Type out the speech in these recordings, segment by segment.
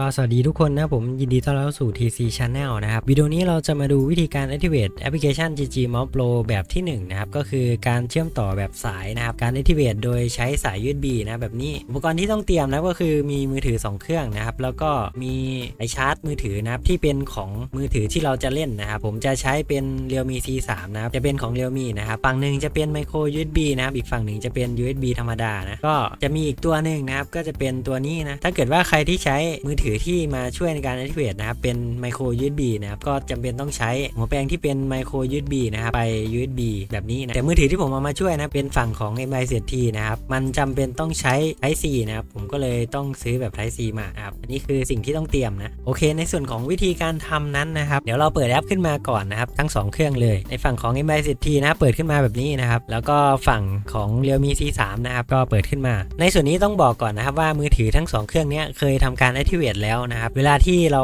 ก็สวัสดีทุกคนนะผมยินดีต้อนรับสู่ TC Channel นะครับวิดีโอนี้เราจะมาดูวิธีการ activate แอปพลิเคชัน GG Mouse Pro แบบที่1นะครับก็คือการเชื่อมต่อแบบสายนะครับการ activate โดยใช้สาย USB นะแบบนี้ อุปกรณ์ที่ต้องเตรียมนะก็คือมีมือถือ 2 เครื่องนะครับแล้วก็มีไอชาร์จมือถือนะครับที่เป็นของมือถือที่เราจะเล่นนะครับผมจะใช้เป็น Realme C3 นะครับจะเป็นของ Realme นะครับฝั่งหนึ่งจะเป็น Micro USB นะครับอีกฝั่งหนึ่งจะเป็น USB ธรรมดานะก็จะมีอีกตัวหนึ่งนะครับก็จะเป็นตัวนี้นะถ้าเกิดว่าใครที่ใช้มือถือที่มาช่วยในการ activate นะครับเป็น Micro USB นะครับก็จำเป็นต้องใช้หัวแปลงที่เป็น Micro USB นะครับไป USB แบบนี้นะแต่มือถือที่ผมเอามาช่วยนะเป็นฝั่งของ MI ZT นะครับมันจำเป็นต้องใช้ Type C นะครับผมก็เลยต้องซื้อแบบ Type C มาครับอันนี้คือสิ่งที่ต้องเตรียมนะโอเค ในส่วนของวิธีการทำนั้นนะครับเดี๋ยวเราเปิดแอปขึ้นมาก่อนนะครับทั้งสองเครื่องเลย ในฝั่งของ MI ZT นะเปิดขึ้นมาแบบนี้นะครับแล้วก็ฝั่งของ Realme C3 นะครับก็เปิดขึ้นมา ในส่วนนี้ต้องบอกก่อนนะครับว่ามือถือทั้งสองเครื่องนี้เคยทำการ activate แล้วนะครับ เวลาที่เรา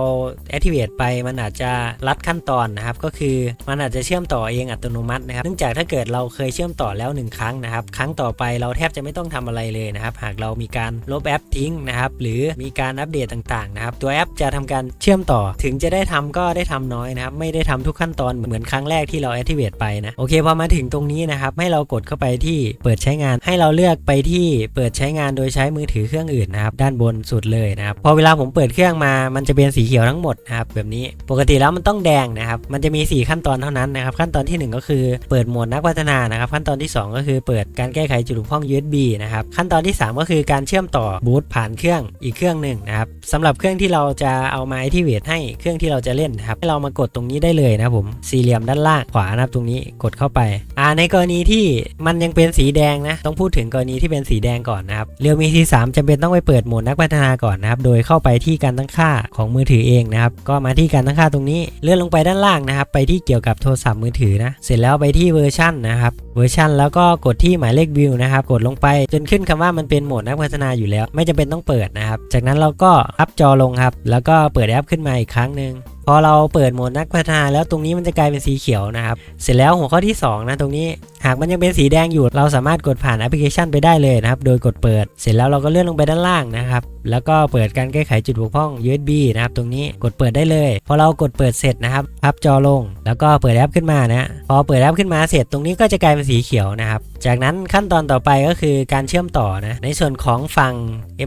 activate ไปมันอาจจะลัดขั้นตอนนะครับ ก็คือมันอาจจะเชื่อมต่อเองอัตโนมัตินะครับ เนื่องจากถ้าเกิดเราเคยเชื่อมต่อแล้ว 1 ครั้งนะครับ ครั้งต่อไปเราแทบจะไม่ต้องทำอะไรเลยนะครับ หากเรามีการลบแอปทิ้งนะครับ หรือมีการอัปเดตต่างๆนะครับ ตัวแอปจะทำการเชื่อมต่อ ถึงจะได้ทำก็ได้ทำน้อยนะครับ ไม่ได้ทำทุกขั้นตอนเหมือนครั้งแรกที่เรา activate ไปนะ โอเค พอมาถึงตรงนี้นะครับ ให้เรากดเข้าไปที่เปิดใช้งาน ให้เราเลือกไปที่เปิดใช้งานโดยใช้มือถือเครื่องอื่นนะครับ ด้านบนสุดเลยนะครับ พอเวลาผมเปิดเครื่องมามันจะเป็นสีเขียวทั้งหมดนะครับแบบนี้ปกติแล้วมันต้องแดงนะครับมันจะมี 4 ขั้นตอนเท่านั้นนะครับขั้นตอนทีหนึ่1 ก็คือเปิดโหมดนักพัฒนานะครับขั้นตอนที่ 2 ก็คือเปิดการแก้ไขจุดบกพร่อง USB นะครับขั้นตอนที่ 3 ก็คือการเชื่อมต่อบูตผ่านเครื่องอีกเครื่องหนึ่งนะครับสำหรับเครื่องที่เราจะเอามา activate ให้เครื่องที่เราจะเล่นนะครับให้เรามากดตรงนี้ได้เลยนะผมสี่เหลี่ยมด้านล่างขวานะครับตรงนี้กดเข้าไปอ่าในกรณีที่มันยังเป็นสีแดงนะต้องพูดถึงกรณีที่เป็นสีแดงก่อนนะครับเรียวมี C3 จำเป็นต้องไปเปิดโหมดนักพัฒนาก่อนนะครับโดยเข้าไปที่ที่การตั้งค่าของมือถือเองนะครับ ก็มาที่การตั้งค่าตรงนี้เลื่อนลงไปด้านล่างนะครับ ไปที่เกี่ยวกับโทรศัพท์มือถือนะ เสร็จแล้วไปที่เวอร์ชันนะครับ เวอร์ชันแล้วก็กดที่หมายเลขวิวนะครับ กดลงไปจนขึ้นคำว่ามันเป็นโหมดนักพัฒนาอยู่แล้ว ไม่จำเป็นต้องเปิดนะครับ จากนั้นเราก็อัพจอลงครับ แล้วก็เปิดแอปขึ้นมาอีกครั้งหนึ่งพอเราเปิดโหมดนักพัฒนาแล้วตรงนี้มันจะกลายเป็นสีเขียวนะครับ เสร็จแล้วหัวข้อที่2นะตรงนี้ หากมันยังเป็นสีแดงอยู่ เราสามารถกดผ่านแอปพลิเคชันไปได้เลยนะครับ โดยกดเปิด เสร็จแล้วเราก็เลื่อนลงไปด้านล่างนะครับ แล้วก็เปิดการแก้ไขจุดบกพร่อง USB นะครับ ตรงนี้กดเปิดได้เลย พอเรากดเปิดเสร็จนะครับ พับจอลง แล้วก็เปิดแอปขึ้นมานะ พอเปิดแอปขึ้นมาเสร็จ ตรงนี้ก็จะกลายเป็นสีเขียวนะครับ จากนั้นขั้นตอนต่อไปก็คือการเชื่อมต่อนะ ในส่วนของฝั่ง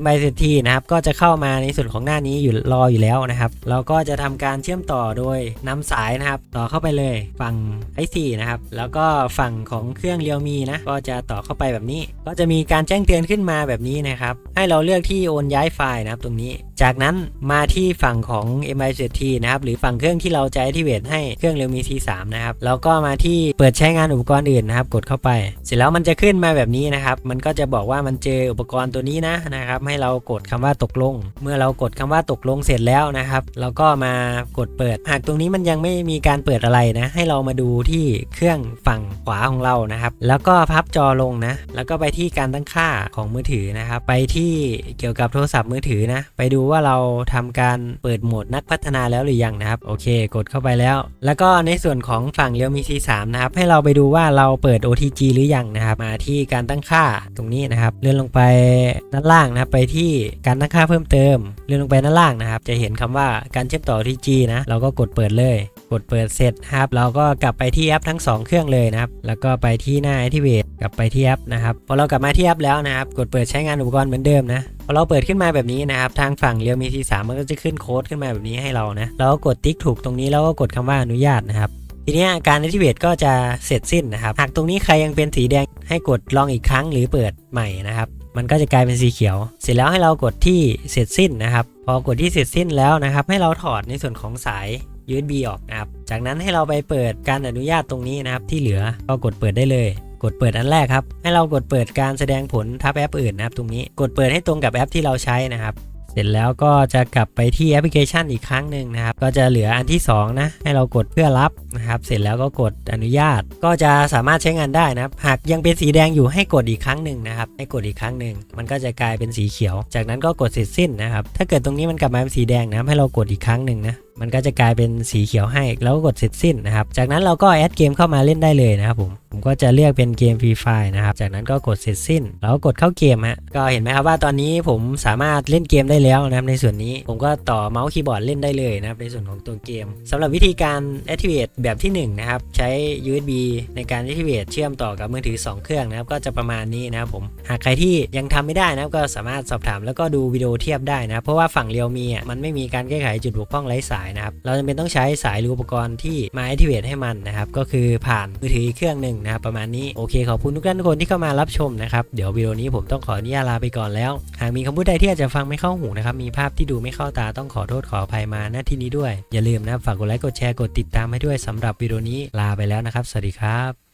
MICT นะครับ ก็จะเข้ามาในส่วนของหน้านี้อยู่รออยู่แล้วนะครับ เราก็จะทำการเชื่อมต่อโดยนำสายนะครับ ต่อเข้าไปเลย ฝั่งไอซีนะครับ แล้วก็ฝั่งของของเครื่องเรียวมีนะ ก็จะต่อเข้าไปแบบนี้ ก็จะมีการแจ้งเตือนขึ้นมาแบบนี้นะครับ ให้เราเลือกที่โอนย้ายไฟล์นะครับตรงนี้จากนั้นมาที่ฝั่งของ MICT นะครับ หรือฝั่งเครื่องที่เราจะ activate ให้เครื่องเรียวมี C3 นะครับ แล้วก็มาที่เปิดใช้งานอุปกรณ์อื่นนะครับ กดเข้าไป เสร็จแล้วมันจะขึ้นมาแบบนี้นะครับ มันก็จะบอกว่ามันเจออุปกรณ์ตัวนี้นะนะครับ ให้เรากดคำว่าตกลง เมื่อเรากดคำว่าตกลงเสร็จแล้วนะครับเราก็มากดเปิด หากตรงนี้มันยังไม่มีการเปิดอะไรนะ ให้เรามาดูที่เครื่องฝั่งขวาของเรานะครับ แล้วก็พับจอลงนะ แล้วก็ไปที่การตั้งค่าของมือถือนะครับ ไปที่เกี่ยวกับโทรศัพท์มือถือนะ ไปดูว่าเราทำการเปิดโหมดนักพัฒนาแล้วหรือยังนะครับ โอเค กดเข้าไปแล้ว แล้วก็ในส่วนของฝั่ง Realme C3 นะครับ ให้เราไปดูว่าเราเปิด OTG หรือยังนะครับ มาที่การตั้งค่าตรงนี้นะครับ เลื่อนลงไปด้านล่างนะครับ ไปที่การตั้งค่าเพิ่มเติม เลื่อนลงไปด้านล่างนะครับ จะเห็นคำว่าการเชื่อมต่อ OTG นะ เราก็กดเปิดเลย กดเปิดเสร็จครับ เราก็กลับไปที่แอปทั้ง 2 เครื่องเลยนะครับ แล้วก็ไปที่หน้า Activate กลับไปที่แอปนะครับพอเรากลับมาที่แอปแล้วนะครับกดเปิดใช้งานอุปกรณ์เหมือนเดิมนะพอเราเปิดขึ้นมาแบบนี้นะครับทางฝั่ง Realme C3 มันก็จะขึ้นโค้ดขึ้นมาแบบนี้ให้เรานะเราก็กดติ๊กถูกตรงนี้แล้วก็กดคำว่าอนุญาตนะครับทีนี้การ activate ก็จะเสร็จสิ้นนะครับหากตรงนี้ใครยังเป็นสีแดงให้กดลองอีกครั้งหรือเปิดใหม่นะครับมันก็จะกลายเป็นสีเขียว เสร็จแล้วให้เรากดที่เสร็จสิ้นนะครับ พอกดที่เสร็จสิ้นแล้วนะครับ ให้เราถอดในส่วนของสาย USB ออกนะครับ จากนั้นให้เราไปเปิดการอนุญาตตรงนี้นะครับที่เหลือก็กดเปิดได้เลย กดเปิดอันแรกครับ ให้เรากดเปิดการแสดงผลทับแอปอื่นนะครับ ตรงนี้กดเปิดให้ตรงกับแอปที่เราใช้นะครับเสร็จแล้วก็จะกลับไปที่แอปพลิเคชันอีกครั้งหนึ่งนะครับ ก็จะเหลืออันที่ 2 นะ ให้เรากดเพื่อรับนะครับ เสร็จแล้วก็กดอนุญาต ก็จะสามารถใช้งานได้นะครับ หากยังเป็นสีแดงอยู่ให้กดอีกครั้งหนึ่งนะครับ ให้กดอีกครั้งหนึ่ง มันก็จะกลายเป็นสีเขียว จากนั้นก็กดเสร็จสิ้นนะครับ ถ้าเกิดตรงนี้มันกลับมาเป็นสีแดงนะครับ ให้เรากดอีกครั้งหนึ่งนะมันก็จะกลายเป็นสีเขียวให้แล้วก็กดเสร็จสิ้นนะครับ จากนั้นเราก็แอดเกมเข้ามาเล่นได้เลยนะครับผม ผมก็จะเลือกเป็นเกมฟรีไฟนะครับ จากนั้นก็กดเสร็จสิ้น แล้วก็กดเข้าเกมฮะ ก็เห็นไหมครับว่าตอนนี้ผมสามารถเล่นเกมได้แล้วนะครับในส่วนนี้ผมก็ต่อเมาส์คีย์บอร์ดเล่นได้เลยนะครับในส่วนของตัวเกมสำหรับวิธีการ activate แบบที่หนึ่งนะครับใช้ USB ในการ activate เชื่อมต่อกับมือถือ 2 เครื่องนะครับก็จะประมาณนี้นะครับผม หากใครที่ยังทำไม่ได้นะครับก็สามารถสอบถามแล้วก็ดูวิดีโอเทียบได้นะครับเพราะว่าฝั่งเรียวมีอะมันไม่มีการแก้ไขจุดบกพร่องไร้สายนะครับเราจำเป็นต้องใช้สายหรืออุปกรณ์ที่มาแอคทีเวตให้มันนะครับก็คือผ่านมือถือเครื่องหนึ่งนะครับประมาณนี้โอเคขอบคุณทุกท่านทุกคนที่เข้ามารับชมนะครับเดี๋ยววิดีโอนี้ผมต้องขออนุญาตลาไปก่อนแล้ว หากมีคำพูดใดที่อาจจะฟังไม่เข้าหูนะครับมีภาพที่ดูไม่เข้าตาต้องขอโทษขออภัยมาณที่นี้ด้วย อย่าลืมนะฝากกดไลค์กดแชร์กดติดตามให้ด้วยสำหรับวิดีโอนี้ลาไปแล้วนะครับ สวัสดีครับ